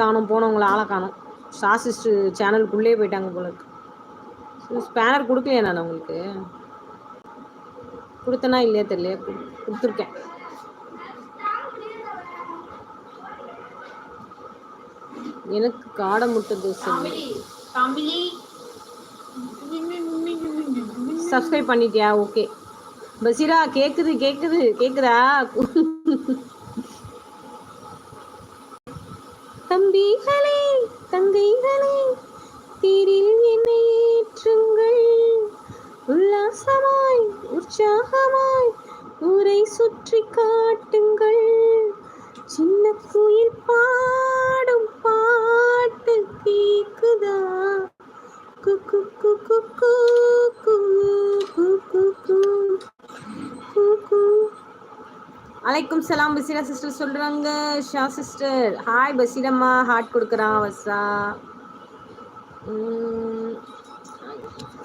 காணும் போனவங்கள ஆளை காணும். சாசிஸ்ட் சேனலுக்குள்ளே போயிட்டாங்க போல இருக்கு. ஸ்பேனர் கொடுக்கலையா நான் உங்களுக்கு? கொடுத்தனா இல்லையா தெரியல கொடுத்துருக்கேன். எனக்கு காடை முட்டை தோசை சப்ஸ்கிரைப் பண்ணிட்டியா? ஓகே பசீரா கேக்குது கேக்குது கேக்குதா? தம்பிகளே தங்கைகளே தீரில் என்னை ஏற்றுங்கள். உல்லாசமாய் உற்சாகமாய் ஊரை சுற்றி காட்டுங்கள். சின்ன குயில் பாடும் பாட்டு கேக்குதா? குக்கு குக்கு குக்கு குக்கு குக்கு அலைக்கும் சலாம் பசீரா சிஸ்டர் சொல்றாங்க. ஷா சிஸ்டர் ஹாய் பசீரம்மா ஹார்ட் கொடுக்குறான் வசா.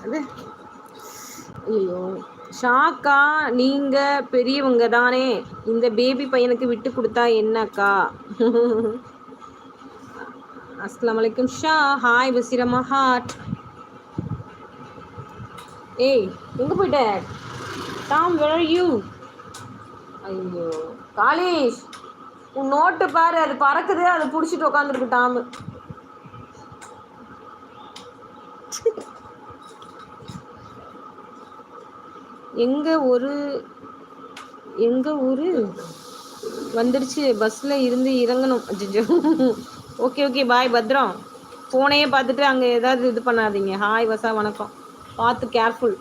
அது? ஐயோ ஷாக்கா நீங்க பெரியவங்க தானே. இந்த பேபி பையனுக்கு விட்டு கொடுத்தா என்னக்கா? அஸ்லாம் வலைக்கும் ஷா ஹாய் பசீரம்மா ஹார்ட் ஏய் எங்க போயிட்ட? டாம் வேர் யூ ஐயோ. காலேஷ் உன் நோட்டு பாரு அது பறக்குது அதை பிடிச்சிட்டு உட்காந்துருக்கு டாமு. எங்க ஒரு எங்க ஊரு? வந்துடுச்சு பஸ்ல இருந்து இறங்கணும். அஜிஜோ ஓகே ஓகே பாய் பத்ரம். ஃபோனையே பார்த்துட்டு அங்கே ஏதாவது இது பண்ணாதீங்க. ஹாய் வசா வணக்கம். பார்த்து கேர்ஃபுல்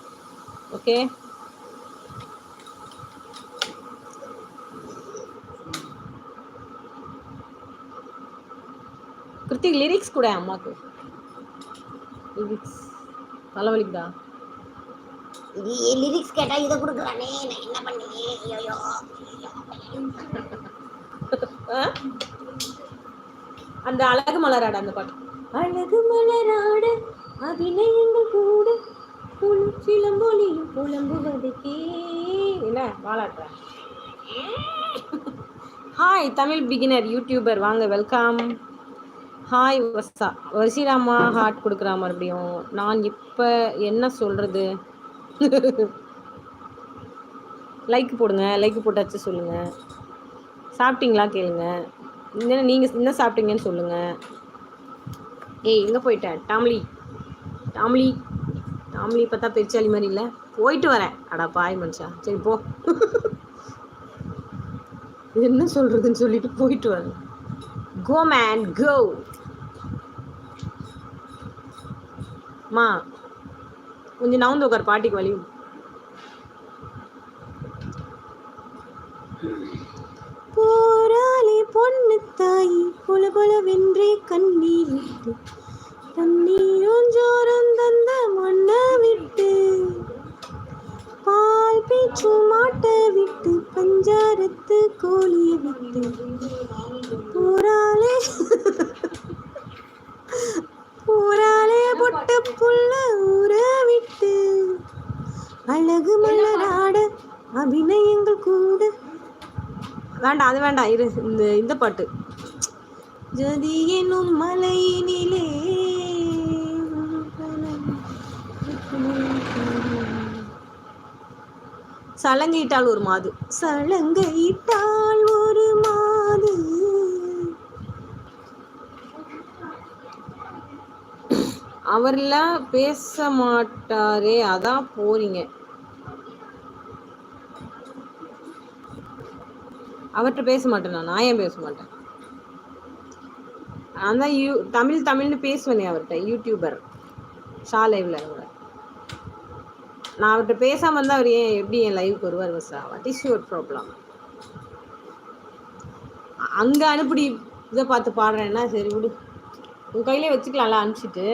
ஓகே கிருத்திக் லிரிக்ஸ் கூட அம்மாக்கு. லிரிக்ஸ் தலைவலிக்குதா? லிரிக்ஸ் கேட்டா இதை கொடுக்குறானே நான் என்ன பண்ணேன்? ஐயோ அந்த அழகு மலராட அந்த பாட்டு. அழகு மலராட அபிநயங்கள் கூட சிலம்பொலியும் புலம்புவதுக்கே என்ன? வாழாட்டுற ஹாய் தமிழ் பிகினர் யூடியூபர் வாங்க வெல்கம் ஹாய் வசா வசிராமா ஹார்ட் கொடுக்குறா மறுபடியும். நான் இப்போ என்ன சொல்கிறது லைக் போடுங்க. லைக் போட்டாச்சு சொல்லுங்கள் சாப்பிட்டீங்களா கேளுங்க. என்ன நீங்கள் என்ன சாப்பிட்டீங்கன்னு சொல்லுங்கள் ஏய் எங்கே போயிட்டேன் டாம்லி. டாம்லி. டாம்லி பார்த்தா பெருச்சாளி மாதிரி இல்லை. போயிட்டு வரேன். அடா பாய் மனுஷா. சரி போ. என்ன சொல்கிறதுன்னு சொல்லிட்டு போயிட்டு வரேன். கோ மேன் கோ மா கொஞ்சம் நவுந்து உட்கார் பாட்டிக்கு வழி போராளி பொண்ணு தாய் பொல பொல வென்றே கண்ணீர் விட்டு தண்ணீரும் ஜோரம் தந்த மண்ண விட்டு பால் பீச்சு மாட்ட விட்டு பஞ்சாரத்து கோழிய விட்டு போரா போராளே பொட்ட புள்ள ஊற விட்டு அழகு மலராட அபிநயங்கள் கூட. வேண்டாம் அது வேண்டாம் இரு இந்த இந்த பாட்டு. ஜதி என்னும் மலையினிலே சலங்கையிட்டால் ஒரு மாது. சலங்கையிட்டால் ஒரு மாது. அவர்லாம் பேச மாட்டாரே அதான் போறீங்க. அவர்கிட்ட பேச மாட்டேன் நான். நான் ஏன் பேச மாட்டேன்? நான் தான் யூ தமிழ் தமிழ்னு பேசுவேனே அவர்கிட்ட யூடியூபர் ஷா லைவ்ல கூட நான் அவர்கிட்ட பேசாமல் இருந்தால் அவர் ஏன் எப்படி என் லைவுக்கு வருவார் வசா? வாட் இஸ் யுவர் ப்ராப்ளம் அங்கே அனுப்பிடி இதை பார்த்து பாடுறேன்னா சரி விடு. உன் கையிலே வச்சுக்கலாம்ல அனுப்பிச்சிட்டு.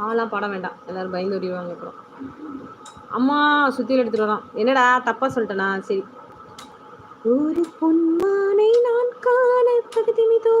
ஆலாம் படம் வேண்டாம் எல்லாரும் பயந்து ஓடிடுவாங்க அப்புறம் அம்மா சுத்தியில் எடுத்துட்டு வரான் என்னடா தப்பா சொல்லிட்டேனா சரி ஒரு பொன்மானை நான் காண தகுதி மிதோ